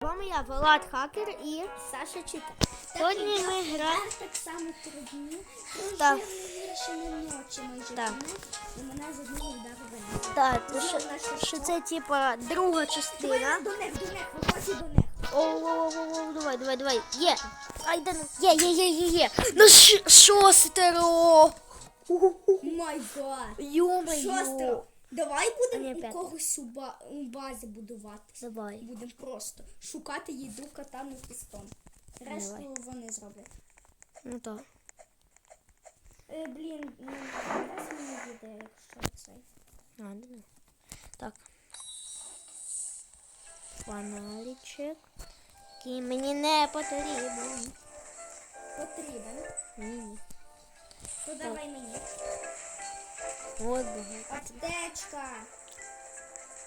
вами я Влад Хакер і Саша Чика. Сьогодні ми граємо. Так само три дні. Так. Так. і мене з одного удару. Так, Ну, що, що це типа друга частина. До них, до них, виходь до них. О, о, о, о, о, давай, давай, давай. Є. Ай, да, ну. є, є, є, є, є. Ну шостеро. Май гад. Йо-моє. Шостро. Давай будемо у когось у, ба- у базі будувати. Давай. Будемо просто шукати їду катану пістон. Решту вони зроблять. Ну так. Е, блін, ну, раз мені відео, якщо цей. А. Так. Фонаричок. Який мені не потрібен. Потрібен. Ні. То давай мені. От багато. Аптечка.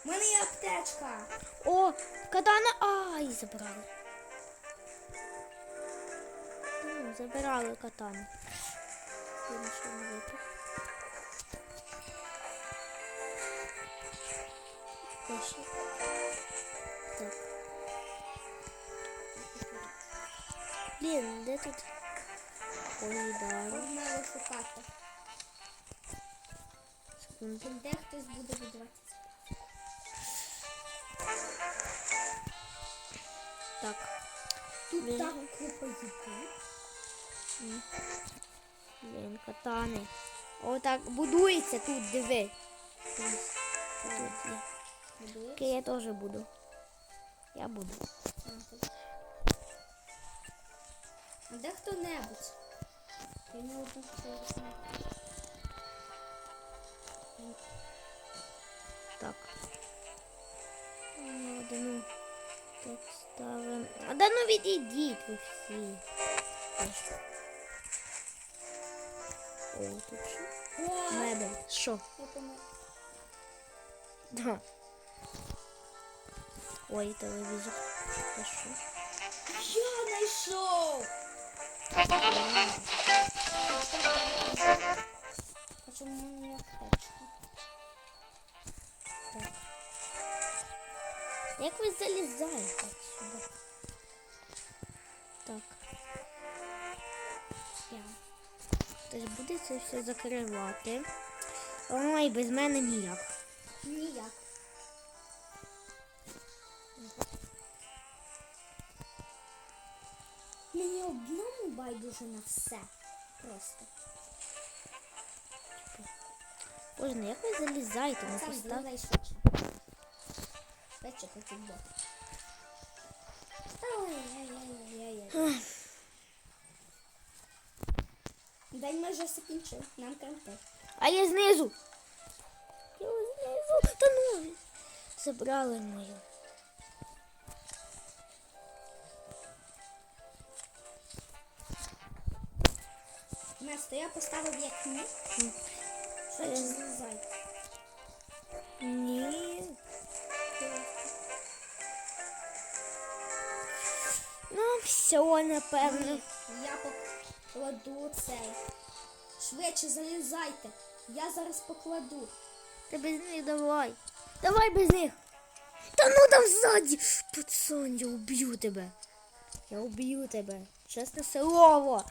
У мене є аптечка. О, катана. Ай, забрали. Ну, забирали катану. Не випив. Так. Блін, де тут? Поїдаю. Погнали шукати. Де хтось буде будувати. Так. Тут Блін. так купа їди. Блін, катани. Отак будується тут, диви. Тут є. Окей, я теж буду. Я буду. А. А де хто-небудь? Я не одну хтось не Так. Ну, Так ставимо. А да ну відійдіть ви всі. О, тут що? Мебель. Що? Да. Ой, телевізор. Це що? Я знайшов! А чому в мене Як ви залізаєте сюди? Так. Хтось буде це все закривати. Ой, без мене ніяк. Ніяк. Мені одному байдуже на все. Просто. Боже, ну як ви залізаєте? Ну Сам постав. Швидше хотів бот. Ой-ой-ой-ой-ой. День майже закінчив. Нам кранти. А я знизу. Я знизу. Та ну. Забрали мою. Место я поставив як ні. Швидше злізай. Ні. Все, напевно. Я покладу цей. Швидше залізайте. Я зараз покладу. Та без них давай. Давай без них. Та ну там ззаді. Пацан, я уб'ю тебе. Я уб'ю тебе. Чесне слово.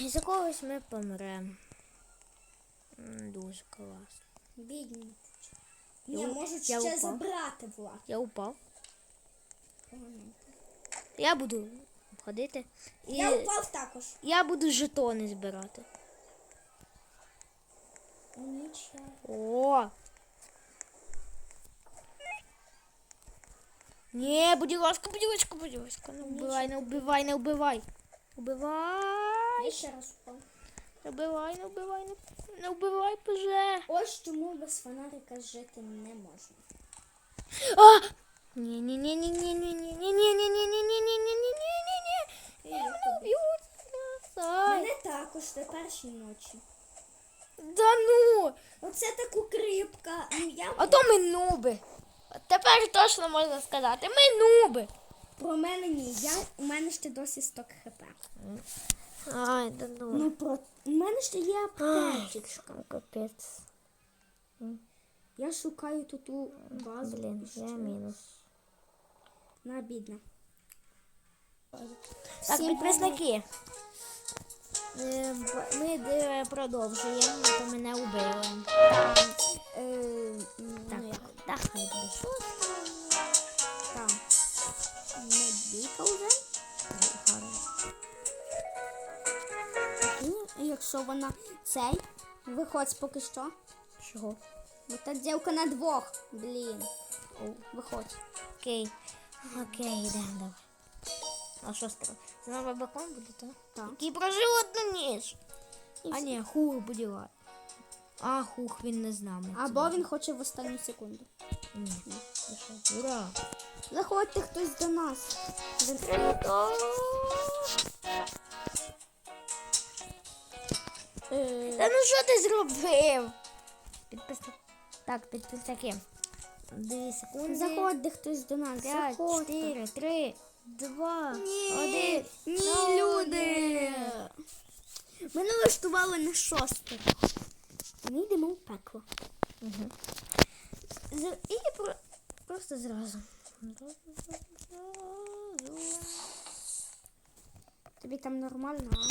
І за когось ми помремо. Дуже класно. Бідні. Я я ще упав. забрати Влад. Я упав. Я буду ходити. І Я упав також. я буду жетони збирати. Нічого. О! Ні, будь ласка, будь ласка, будь ласка. Не вбивай, не вбивай, не вбивай. Убивай, Я ще раз упав. не вбивай, не вбивай, не, не вбивай, поже. Ось чому без фонарика жити не можна. А! Ні, ні, ні, ні, ні, ні, ні, ні, ні, ні, ні, ні, ні, ні, ні, ні, ні. Я Мене тобі. вб'ють. Мене також на першій ночі. Да ну! Оце так укріпка. Ну, Я А то ми нуби. Тепер точно можна сказати, ми нуби. про мене ні. Я у мене ще досі 100 хп. Ай, да ну. Ну про у мене ще є аптечка. Капець. Я шукаю тут у базу. Блін, я мінус. На бідна. Так, підписники. Е, Ми е, продовжуємо, то мене убили. Е, Так, ну, так. Так. Не бійка вже. І якщо вона цей, виходь поки що. Чого? Бо та дівка на двох. Блін. Виходь. Окей. Окей, йдемо давай. А що скажу? Це новий бакон буде, так? Так. Який прожив одну ніч. А ні, хух буде. лад. А, хух, він не з нами. Або він хоче в останню секунду. Ні. Ти що? Ура! Заходьте хтось до нас. Е, Та ну що ти зробив? Підписники. Так, підписники. Дві секунди. Заходьте хтось до нас. П'ять, чотири, три, два, Ні, один. ні, люди. Ми налаштували на шосте. Ми йдемо в пекло. Угу. І про... просто зразу. Тобі там нормально, а?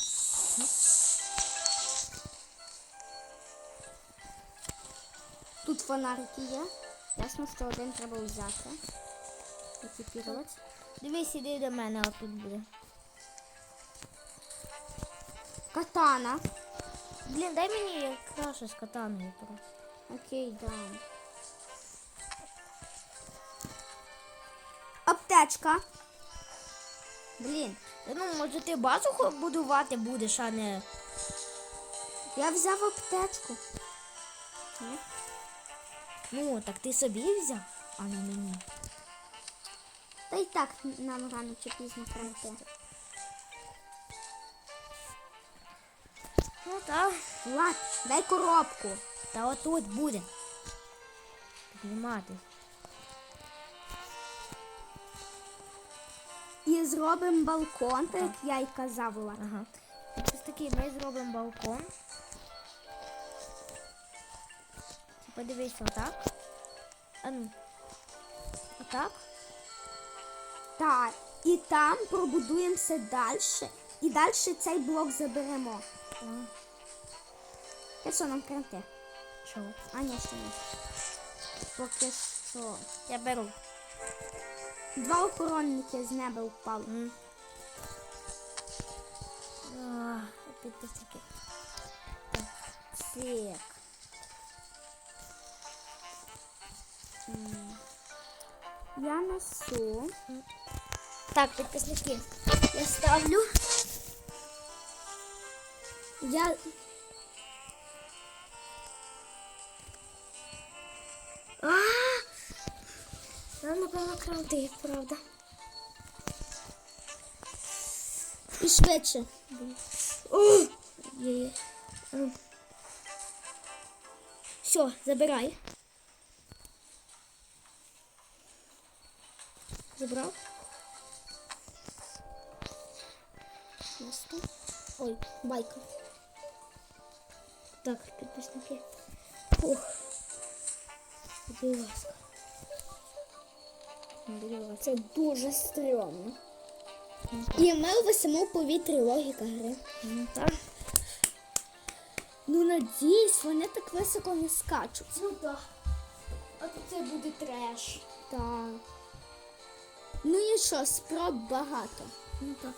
Тут фонарики є. Ясно, що один треба взяти. Екіпірувати. Дивись, іди до мене, а тут буде. Катана. Блін, дай мені краще з катаною просто. Окей, да. Аптечка. Блін, Ну, може ти базу будувати будеш, а не. я взяв аптечку. Ні? Ну, так ти собі взяв, а не мені. Та й так нам рано чи пізно пройти. Ну так. Влад, дай коробку. Та отут буде. Піднімати. І зробимо балкон, так як я й казав, Влад. Ага. Ось такий ми зробимо балкон. Подивись отак. А ну. Отак. Так, і там пробудуємося далі. І далі цей блок заберемо. Та що нам кранти? Чого? А ні, ще ні. Поки що. Я беру. Два охоронники з неба впали. М. А, Підписники. Сик. Я несу. Так, підписники. Я ставлю. Я. А! Нам, напевно, кранти, правда. І швидше. О! Все, забирай. Забрав? Ой, байка. Так, підписники. Ух. Будь ласка. Будь. Це дуже стрьомно. І ми висимо в повітрі логіка гри. Ну, Так. Ну, надіюсь, вони так високо не скачуть. Ну так. А то це буде треш. Так. Ну і що, спроб багато. Ну так.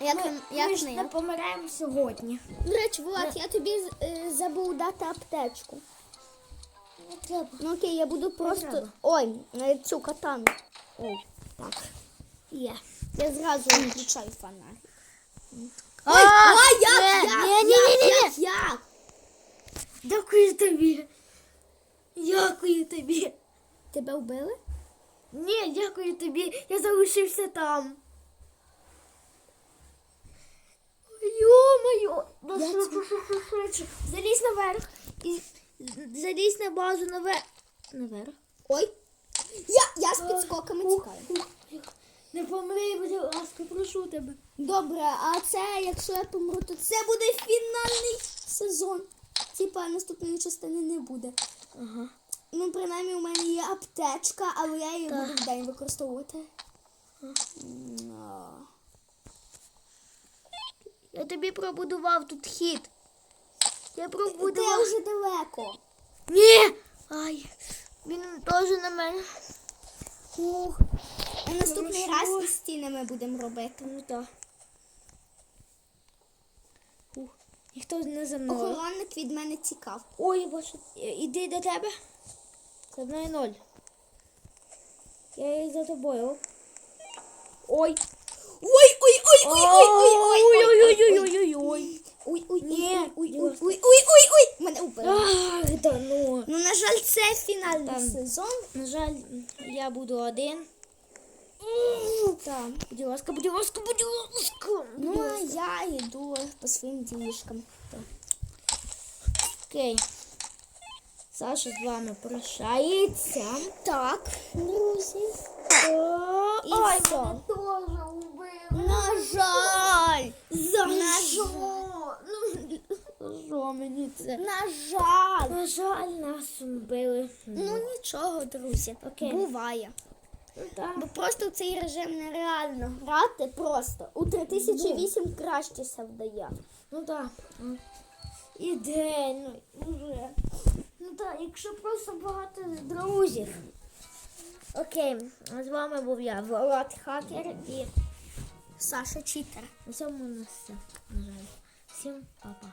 Як, Ми, як ми ж не помираємо сьогодні. До речі, Влад, я тобі е, забув дати аптечку. Не треба. Ну окей, я буду просто. треба. Ой, е, цю катану. О, так. Є. Я зразу включаю фонарик. Ой, ой, як, не, як, як, як, як? Дякую тобі. Дякую тобі. Тебе вбили? Ні, дякую тобі. Я залишився там. Йо-моє. Що- що? Залізь наверх. І залізь на базу наверх. Наверх. Ой. Я, я з підскоками тікаю. Не помри, будь ласка, прошу тебе. Добре, а це, якщо я помру, то це буде фінальний сезон. Типа наступної частини не буде. Ага. Ну, принаймні, у мене є аптечка, але я її Так. буду вдень використовувати. Ну. Я тобі пробудував тут хід. Я Ти пробудував. вже далеко. Ні! Ай, він теж на мене. Ух, А наступний Хорошо. раз із стінами будемо робити. ну так. Ух, ніхто не за мною. Охоронник від мене тікав. Ой, боже, іди до тебе. Це мною ноль. Я їх за тобою. Ой. Ой, ой, ой, ой, ой, ой, ой, ой, ой, ой, ой, ой. ой, ой, Ні, ой, ой, Діма. ой, ой, ой, ой, мене убили. Ах, да ну. Ну, на жаль, це фінальний Там. сезон. На жаль, я буду один. Так. Будь ласка, будь ласка, будь ласка. Ну, а я йду по своїм ділішкам. Окей. Саша з вами прощається. Так, друзі. І Ой, все. мене теж убили. На жаль. За На що? Ну, що мені це? На жаль. На жаль, нас вбили. Ну нічого, друзі. Окей. Буває. Ну, так. Бо просто в цей режим нереально грати просто. У 3008 краще се вдає. Ну так. Ідеально. Уже. Так, якщо просто багато друзів. Окей, з вами був я, Влад Хакер і Саша читер. на цьому у нас все. На жаль. Всім па-па.